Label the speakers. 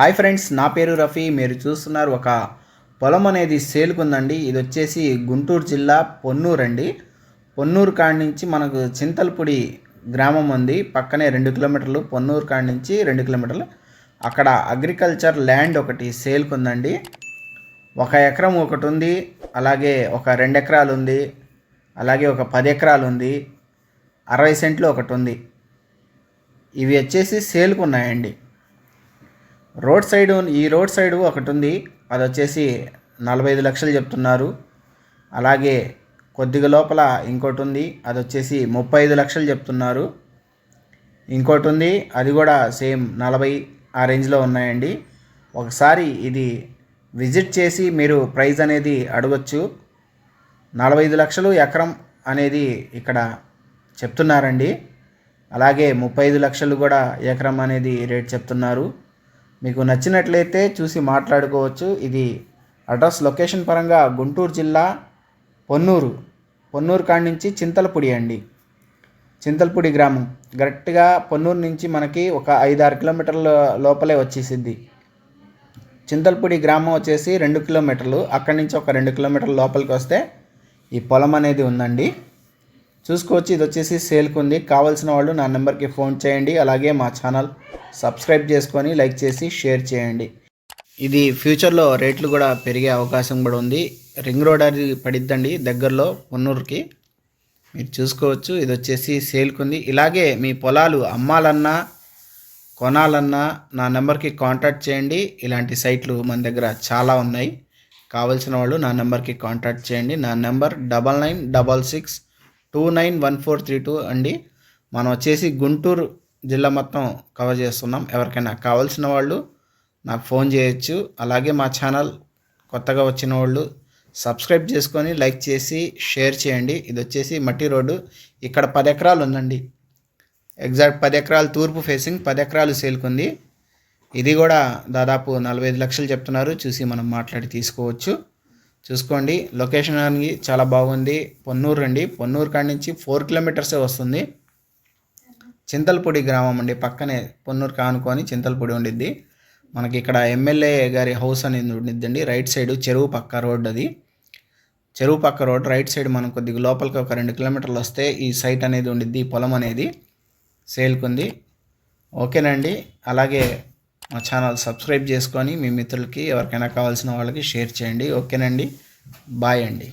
Speaker 1: Hi friends నా పేరు రఫీ. మీరు చూస్తున్నారు ఒక పొలం అనేది సేల్కుందండి ఇది వచ్చేసి గుంటూరు జిల్లా పొన్నూరు అండి. పొన్నూరు కాడ నుంచి మనకు చింతలపూడి గ్రామం ఉంది. పక్కనే రెండు కిలోమీటర్లు పొన్నూరు కాడ నుంచి రెండు కిలోమీటర్లు. అక్కడ అగ్రికల్చర్ ల్యాండ్ ఒకటి సేల్కుందండి ఒక ఎకరం ఒకటి ఉంది. అలాగే ఒక రెండు ఎకరాలు ఉంది. అలాగే ఒక పది ఎకరాలు ఉంది. అరవై సెంట్లు ఒకటి ఉంది. ఇవి వచ్చేసి సేల్కు ఉన్నాయండి. రోడ్ సైడ్ ఈ రోడ్ సైడ్ ఒకటి ఉంది అది వచ్చేసి నలభై ఐదు లక్షలు చెప్తున్నారు. అలాగే కొద్దిగా లోపల ఇంకోటి ఉంది అది వచ్చేసి ముప్పై ఐదు లక్షలు చెప్తున్నారు. ఇంకోటి ఉంది అది కూడా సేమ్ నలభై ఆ రేంజ్లో ఉన్నాయండి. ఒకసారి ఇది విజిట్ చేసి మీరు ప్రైజ్ అనేది అడగొచ్చు. నలభై ఐదు లక్షలు ఎకరం అనేది ఇక్కడ చెప్తున్నారండి. అలాగే ముప్పై ఐదు లక్షలు కూడా ఎకరం అనేది రేట్ చెప్తున్నారు. మీకు నచ్చినట్లయితే చూసి మాట్లాడుకోవచ్చు. ఇది అడ్రస్ లొకేషన్ పరంగా గుంటూరు జిల్లా పొన్నూరు. పొన్నూరు కాడి నుంచి చింతలపూడి అండి. చింతలపూడి గ్రామం. కరెక్ట్గా పొన్నూరు నుంచి మనకి ఒక ఐదు ఆరు కిలోమీటర్ల లోపలే వచ్చేసిద్ది. చింతలపూడి గ్రామం వచ్చేసి రెండు కిలోమీటర్లు. అక్కడి నుంచి ఒక రెండు కిలోమీటర్ల లోపలికి వస్తే ఈ పొలం అనేది ఉందండి. చూసుకోవచ్చు. ఇది వచ్చేసి సేల్కి ఉంది. కావాల్సిన వాళ్ళు నా నెంబర్కి ఫోన్ చేయండి. అలాగే మా ఛానల్ సబ్స్క్రైబ్ చేసుకొని లైక్ చేసి షేర్ చేయండి. ఇది ఫ్యూచర్లో రేట్లు కూడా పెరిగే అవకాశం కూడా ఉంది. రింగ్ రోడ్ అది పడిద్దండి దగ్గరలో పొన్నూరుకి. మీరు చూసుకోవచ్చు. ఇది వచ్చేసి సేల్కి ఉంది. ఇలాగే మీ పొలాలు అమ్మాలన్నా కొనాలన్నా నా నెంబర్కి కాంటాక్ట్ చేయండి. ఇలాంటి సైట్లు మన దగ్గర చాలా ఉన్నాయి. కావలసిన వాళ్ళు నా నెంబర్కి కాంటాక్ట్ చేయండి. నా number double nine double six two nine one four three two అండి. మనం వచ్చేసి గుంటూరు జిల్లా మొత్తం కవర్ చేస్తున్నాం. ఎవరికైనా కావాల్సిన వాళ్ళు నాకు ఫోన్ చేయొచ్చు. అలాగే మా ఛానల్ కొత్తగా వచ్చిన వాళ్ళు సబ్స్క్రైబ్ చేసుకొని లైక్ చేసి షేర్ చేయండి. ఇది వచ్చేసి మట్టి రోడ్డు. ఇక్కడ పది ఎకరాలు ఉందండి. ఎగ్జాక్ట్ పది ఎకరాలు తూర్పు ఫేసింగ్ పది ఎకరాలు సేల్కుంది. ఇది కూడా దాదాపు నలభై ఐదు లక్షలు చెప్తున్నారు. చూసి మనం మాట్లాడి తీసుకోవచ్చు. చూసుకోండి. లొకేషన్ అనేది చాలా బాగుంది. పొన్నూరు అండి పొన్నూరు కాడి నుంచి ఫోర్ కిలోమీటర్సే వస్తుంది. చింతల్పూడి గ్రామం అండి. పక్కనే పొన్నూరు కానుకొని చింతల్పూడి ఉండిద్ది. మనకి ఇక్కడ ఎమ్మెల్యే గారి హౌస్ అనేది ఉండిద్దండి. రైట్ సైడ్ చెరువు పక్క రోడ్ అది. చెరువు పక్క రోడ్ రైట్ సైడ్ మనం కొద్దిగా లోపలికి ఒక రెండు కిలోమీటర్లు వస్తే ఈ సైట్ అనేది ఉండిద్ది. ఈ పొలం అనేది సేల్కుంది. ఓకేనండి. అలాగే మా ఛానల్ సబ్స్క్రైబ్ చేసుకొని మీ మిత్రులకి ఎవరికైనా కావాల్సిన వాళ్ళకి షేర్ చేయండి. ఓకేనండి. బాయ్ అండి.